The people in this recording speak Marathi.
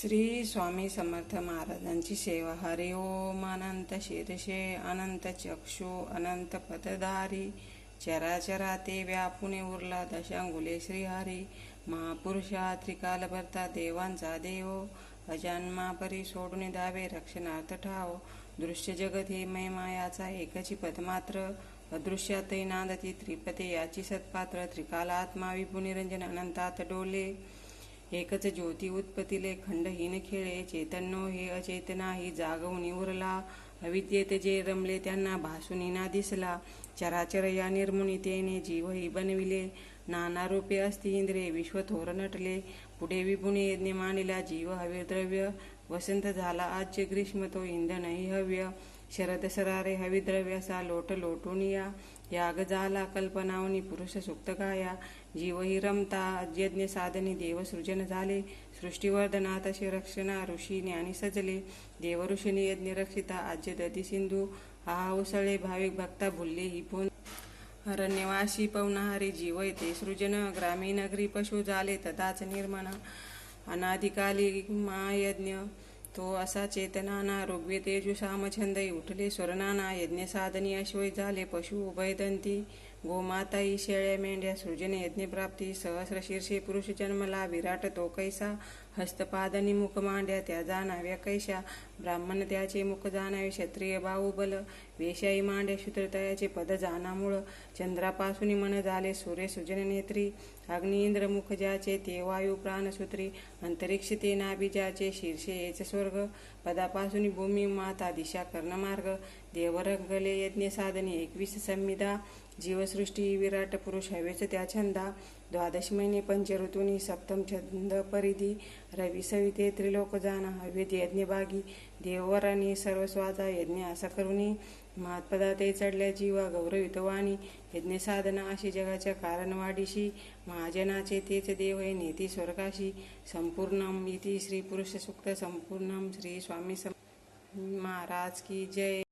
श्री स्वामी समर्थ महाराजांची सेवा. हरि ओम अनंत शीर्षे अनंत चक्षु अनंत पदधारी चराचरा ते व्यापुने उरला दशांगुले श्रीहरी. महापुरुषा त्रिकाल भरता देवांचा देव. अजन्मा परी सोडून दावे रक्षणार्थ ठाव. दृश्य जगत हे मैमायाचा एकची पदमात्र. अदृश्यातही नांदती त्रिपते याची सत्पात्र. त्रिकाल आत्मा अनंतात डोले. एकच ज्योती उत्पत्तीले खंडहीन खेळे चेतनो हे अचेतना ही जागवणी उरला अविद्येत जे रमले त्यांना भासुनी ना दिसला. चराचर या निर्मुनितेने जीवही बनविले. नाना रूपे असती विश्व विश्वथोर नटले. पुढे विपुणे यज्ञ मानिला जीव हवे द्रव्य. वसंत झाला आजचे ग्रीष्म तो इंधनही हव्य. शरद सरारे हविद्रव्यसा लोट लोटून या याग जाला कल्पनावनी पुरुष सुक्त गाया जीवही रमता यज्ञ साधनी देव सृजन झाले सृष्टीवर्धना रक्षणा ऋषी ज्ञानी सजले देव ऋषीने यज्ञ रक्षिता आज्य दधी सिंधू हा उसळे भाविक भक्ता भुलले ही पोन. अरण्यवासी पवनाहारी जीव येते सृजन ग्रामीण नगरी पशु झाले तदाच निर्माण अनाधिकाली महायज्ञ तो असा चेतनाना ऋग्वेद यजु सामछंदई उठले स्वरनाना यज्ञ साधनी अश्वय झाले पशु उभयदंती गोमाताई शेळ्या मेंढ्या सृजन यज्ञप्राप्ती सहस्र शीर्षे पुरुष जन्मला विराट तो कैसा हस्तपादनी मुख मांड्या त्या जाणाव्या कैशा ब्राह्मण त्याचे मुख जाणावे क्षत्रिय बाहुबल वेशाई मांड्या शूद्रतयाचे पद जाणामुळ चंद्रापासून मन झाले सूर्य सुजन नेत्री अग्नि इंद्र मुख ज्याचे ते वायू प्राणसूत्री अंतरिक्ष ते नाभी ज्याचे शीर्षे येच स्वर्ग पदापासून भूमी माता दिशा कर्णमार्ग देवरंगले यज्ञ साधने एकवीस संविधा सृष्टी विराट पुरुष हवेच त्या छंदा. द्वादश महिने पंच ऋतुनी सप्तम छंद परिधी. रवी सविते त्रिलोक जाना हवेद यज्ञ बागी. देववरानी सर्व स्वाजा यज्ञ असा करुणी महात्पदा ते चढल्या जीवा गौरवित वाणी यज्ञ साधना अशी जगाच्या कारणवाडीशी महाजनाचे तेच देव हे नेती स्वर्गाशी. संपूर्णम इति श्री पुरुष सुक्त संपूर्णम श्री स्वामी सम महाराज की जय.